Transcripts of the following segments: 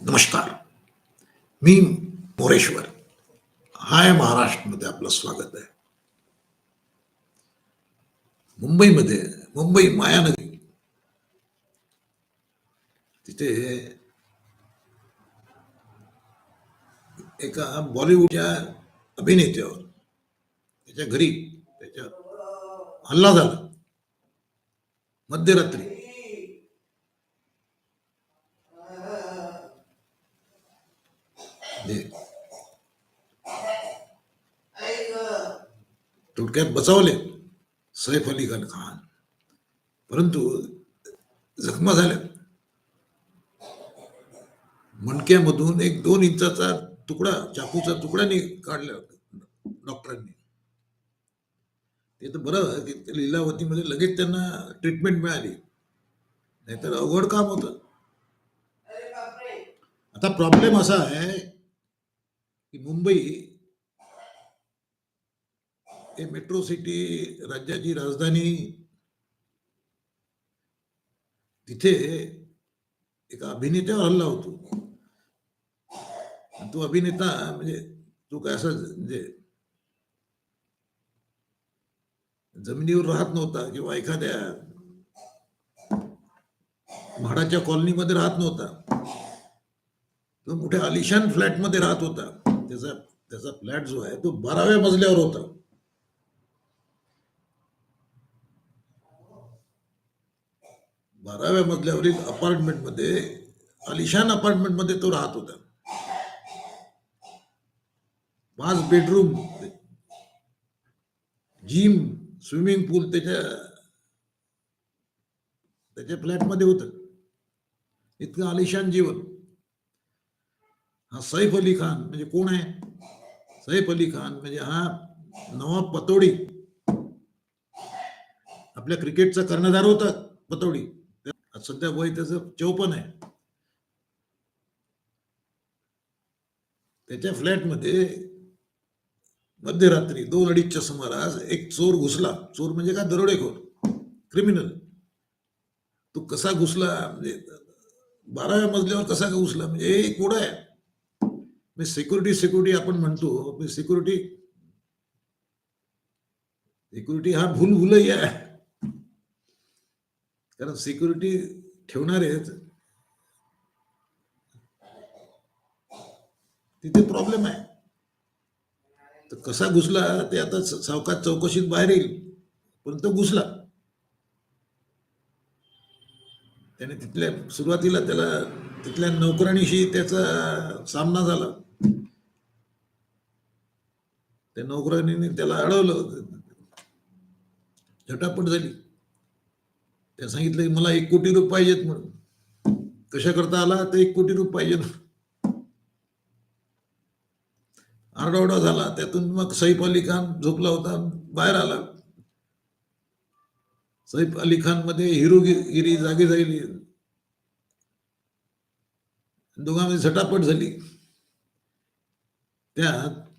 नमस्कार. मी मोरेश्वर. हाय महाराष्ट्रमध्ये आपलं स्वागत आहे. मुंबईमध्ये मुंबई मायानगरी. तिथे एका बॉलिवूडच्या अभिनेत्यावर त्याच्या घरी त्याच्या हल्ला झाला. मध्यरात्री म्हणजे थोडक्यात बचावले सैफ अली खान. खान परंतु जखमा झाल्या. मणक्यामधून एक दोन इंचाचा तुकडा चाकूचा तुकड्याने काढल्या काढला डॉक्टरांनी. ते तर बरं की लिलावतीमध्ये लगेच त्यांना ट्रीटमेंट मिळाली. नाहीतर अवघड काम होतं. आता प्रॉब्लेम असा आहे की मुंबई हे मेट्रो सिटी राज्याची राजधानी. तिथे एका अभिनेत्यावर हल्ला होतो. तो अभिनेता म्हणजे तो काय असा म्हणजे जमिनीवर राहत नव्हता किंवा एखाद्या म्हाडाच्या कॉलनीमध्ये राहत नव्हता. तो मोठ्या आलिशान फ्लॅटमध्ये राहत होता. त्याचा त्याचा फ्लॅट जो आहे तो बाराव्या मजल्यावर होता. बाराव्या मजल्यावरील अपार्टमेंटमध्ये अलिशान अपार्टमेंटमध्ये अपार्टमेंटमध्ये तो राहत होता. पाच बेडरूम जिम स्विमिंग पूल त्याच्या त्याच्या फ्लॅटमध्ये होतं. इतकं आलिशान जीवन. हा सैफ अली खान म्हणजे कोण आहे? सैफ अली खान म्हणजे हा नवाब पतोडी. आपल्या क्रिकेटचा कर्णधार होता पतोडी. सध्या वय त्याचं चौपन आहे. त्याच्या फ्लॅटमध्ये मध्यरात्री दोन अडीचच्या सुमारास एक चोर घुसला. चोर म्हणजे काय? दरोडेखोर. क्रिमिनल तो कसा घुसला? म्हणजे बाराव्या मजल्यावर कसा घुसला? म्हणजे हे कोड आहे. मी सिक्युरिटी सिक्युरिटी आपण म्हणतो. मी सिक्युरिटी सिक्युरिटी हा भूल भुलही आहे. कारण सिक्युरिटी ठेवणारेच तिथे प्रॉब्लेम आहे. तर कसा घुसला ते आता सावकाश चौकशीत बाहेर येईल. पण तो घुसला. त्याने तिथल्या सुरुवातीला त्याला तिथल्या नोकराणीशी त्याचा सामना झाला. त्या नोकराणीने त्याला अडवलं. झटापट झाली. त्या सांगितलं की मला एक कोटी रुपये पाहिजेत म्हणून. कशा करता आला? तर एक कोटी रुपये पाहिजे आरडाओरडा झाला. त्यातून मग सैफ अली खान झोपला होता. बाहेर आला. सैफ अली खानमध्ये हिरोगिरी जागी झाली. दोघांमध्ये झटापट झाली. त्यात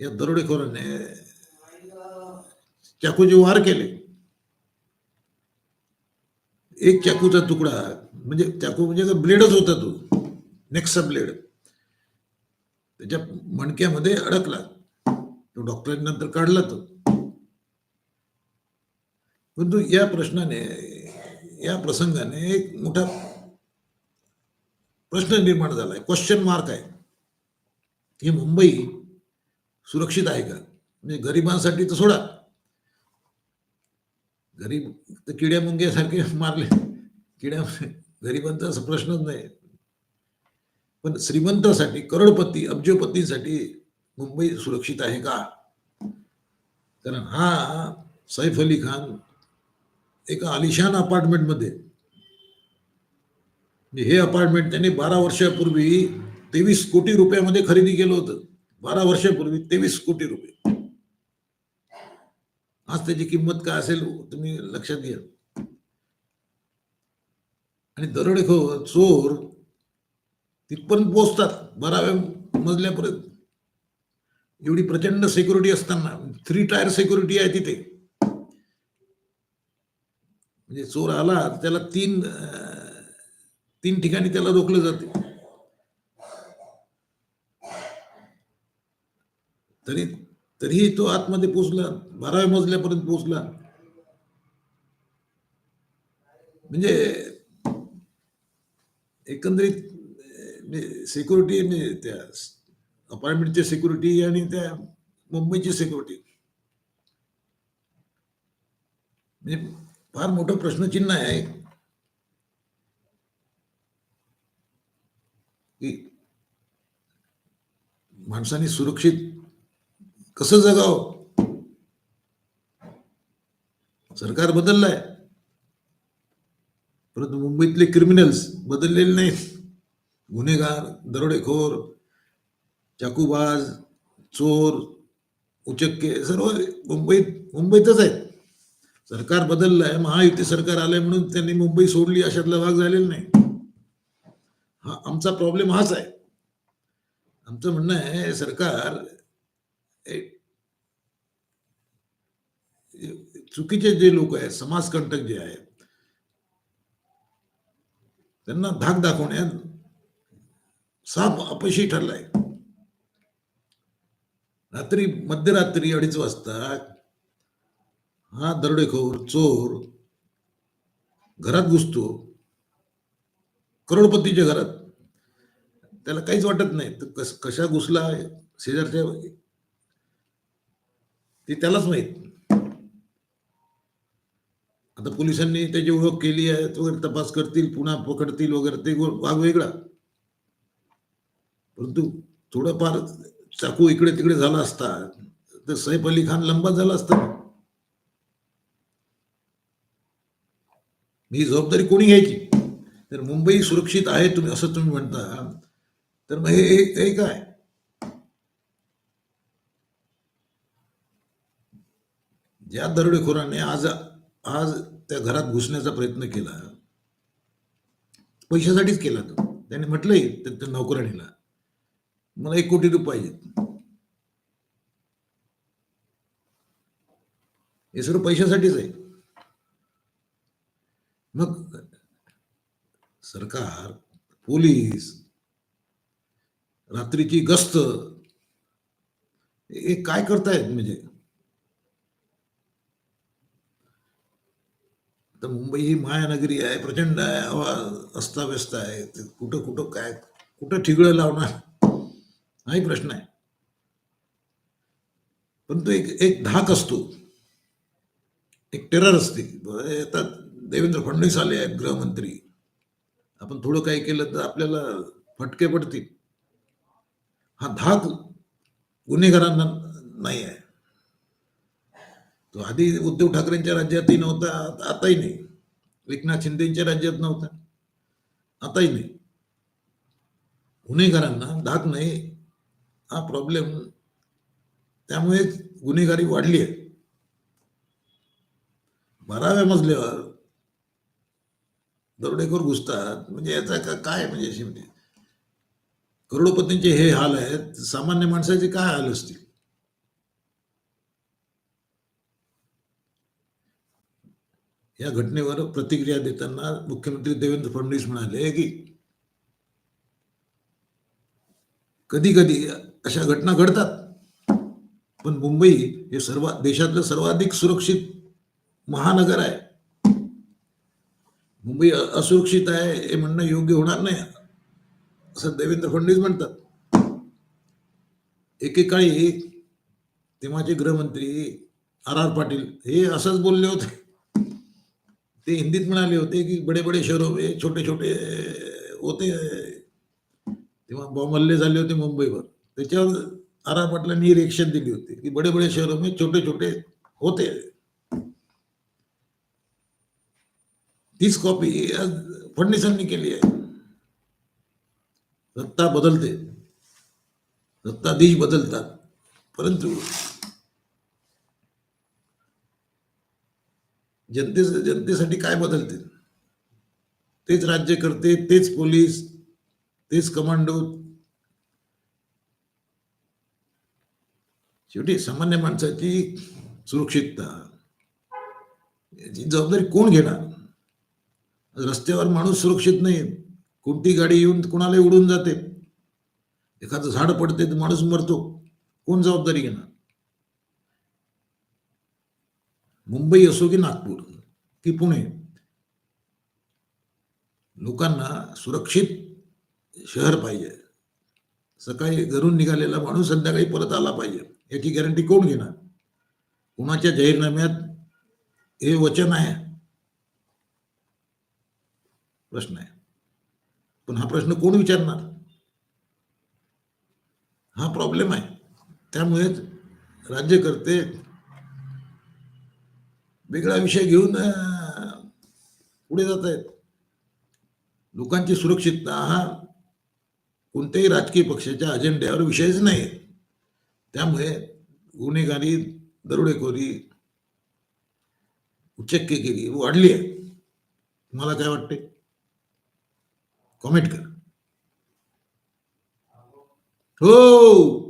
या दरोडेखोराने चाकूचे वार केले. एक चाकूचा तुकडा म्हणजे चाकू म्हणजे ब्लेडच होता तो. नेक्सा ब्लेड त्याच्या मणक्यामध्ये अडकला. तो डॉक्टरांनी नंतर काढला तो. परंतु या प्रश्नाने या प्रसंगाने एक मोठा प्रश्न निर्माण झाला आहे क्वेश्चन मार्क आहे. की मुंबई सुरक्षित आहे का? म्हणजे गरिबांसाठी तर सोडा. गरीब तर किड्या मुंग्यासारखे मारले. किड्या गरिबांचा प्रश्नच नाही. पण श्रीमंतासाठी करोडपती अब्जोपतीसाठी मुंबई सुरक्षित आहे का? कारण हा सैफ अली खान एका आलिशान अपार्टमेंटमध्ये. मध्ये हे अपार्टमेंट त्याने बारा वर्षापूर्वी तेवीस कोटी रुपयामध्ये खरेदी केलं होतं. बारा वर्षापूर्वी तेवीस कोटी रुपये. आज त्याची किंमत काय असेल तुम्ही लक्षात घ्या. आणि दरोडेखोर चोर तिथपर्यंत पोहोचतात बाराव्या मजल्यापर्यंत. एवढी प्रचंड सिक्युरिटी असताना थ्री टायर सिक्युरिटी आहे तिथे. म्हणजे चोर आला त्याला तीन तीन ठिकाणी त्याला रोखलं जाते. तरी तरीही तो आतमध्ये पोचला बाराव्या मजल्यापर्यंत पोचला म्हणजे एकंदरीत सिक्युरिटी म्हणजे त्या अपार्टमेंटची सिक्युरिटी आणि त्या मुंबईची सिक्युरिटी म्हणजे फार मोठं प्रश्नचिन्ह आहे. की माणसाने सुरक्षित कसं जगावं? सरकार बदललंय. परंतु मुंबईतले क्रिमिनल्स बदललेले नाहीत. गुन्हेगार दरोडेखोर चाकूबाज चोर उचक्के सर्व मुंबईत मुंबईतच आहेत. सरकार बदललंय महायुती सरकार आलंय म्हणून त्यांनी मुंबई सोडली अशातला भाग झालेला नाही. हा आमचा प्रॉब्लेम हाच आहे. आमचं म्हणणं आहे सरकार चुकीचे जे लोक आहेत समाजकंटक जे आहेत त्यांना धाक दाखवण्यात साप अपयशी ठरलाय रात्री मध्यरात्री अडीच वाजता हा दरोडेखोर चोर घरात घुसतो करोडपतीच्या घरात त्याला काहीच वाटत नाही तर कस कशा घुसला शेजारच्या ते त्यालाच माहीत. आता पोलिसांनी त्याची ओळख केली आहे वगैरे तपास करतील पुन्हा पकडतील वगैरे ते वाघ वेगळा. परंतु थोडंफार चाकू इकडे तिकडे झाला असता तर सैफ अली खान लंबा झाला असता. ही जबाबदारी कोणी घ्यायची? तर मुंबई सुरक्षित आहे तुम्ही असं तुम्ही म्हणता. तर मग हे काय? ज्या दरोडेखोराने आज आज त्या घरात घुसण्याचा प्रयत्न केला पैशासाठीच केला तो. त्याने म्हटलंय त्या त्या नोकराणीला मला एक कोटी रुपये पाहिजेत. हे सर्व पैशासाठीच आहे. मग सरकार पोलीस रात्रीची गस्त हे काय करतायत म्हणजे? तर मुंबई ही मायानगरी आहे प्रचंड आहे हवा अस्ताव्यस्त आहे. ते कुठं कुठं काय कुठं ठिगळं लावणार? हाही प्रश्न आहे. परंतु एक एक धाक असतो. एक टेरर असते आता देवेंद्र फडणवीस आले आहेत गृहमंत्री. आपण थोडं काही केलं तर आपल्याला फटके पडतील. हा धाक गुन्हेगारांना नाही आहे. तो आधी उद्धव ठाकरेंच्या राज्यातही नव्हता आताही नाही. एकनाथ शिंदेच्या राज्यात नव्हता. आताही नाही. गुन्हेगारांना धाक नाही. हा प्रॉब्लेम त्यामुळे गुन्हेगारी वाढली आहे. बाराव्या मजल्यावर दरोडेखोर घुसतात. म्हणजे याचा काय म्हणजे अशी म्हणजे करोडपतींचे हे हाल आहेत. सामान्य माणसाचे काय हाल असतील? या घटनेवर प्रतिक्रिया देताना मुख्यमंत्री देवेंद्र फडणवीस म्हणाले की कधी कधी अशा घटना घडतात पण मुंबई हे सर्व देशातलं सर्वाधिक सुरक्षित महानगर आहे. मुंबई असुरक्षित आहे हे म्हणणं योग्य होणार नाही असं देवेंद्र फडणवीस म्हणतात. एकेकाळी तेव्हाचे गृहमंत्री आर आर पाटील हे असंच बोलले होते. ते हिंदीत म्हणाले होते की बडे बडे शहर छोटे छोटे होते. तेव्हा बॉम्ब हल्ले झाले होते मुंबईवर. त्याच्यावर आर आर रिएक्शन दिली होती की बडे बडे शहरों में छोटे छोटे होते. तीच कॉपी आज फडणवीसांनी केली आहे. सत्ता बदलते. सत्ताधीश बदलतात. परंतु जनते जनतेसाठी काय बदलते तेच राज्य करते तेच पोलीस तेच कमांडो. शेवटी सामान्य माणसाची सुरक्षितता याची जबाबदारी कोण घेणार? रस्त्यावर माणूस सुरक्षित नाही. कोणती गाडी येऊन कोणाला उडून जाते. एखादं झाड पडते तर माणूस मरतो. कोण जबाबदारी घेणार? मुंबई असो की नागपूर की पुणे लोकांना सुरक्षित शहर पाहिजे. सकाळी घरून निघालेला माणूस संध्याकाळी परत आला पाहिजे. याची गॅरंटी कोण घेणार? कुणाच्या जाहीरनाम्यात हे वचन आहे? प्रश्न आहे. पण हा प्रश्न कोण विचारणार? हा प्रॉब्लेम आहे. त्यामुळेच राज्यकर्ते वेगळा विषय घेऊन पुढे जात आहेत. लोकांची सुरक्षितता हा कोणत्याही राजकीय पक्षाच्या अजेंड्यावर विषयच नाही. त्यामुळे गुन्हेगारी दरोडेखोरी उच्चक्केगिरी वाढली आहे. तुम्हाला काय वाटते कॉमेंट करा. हो!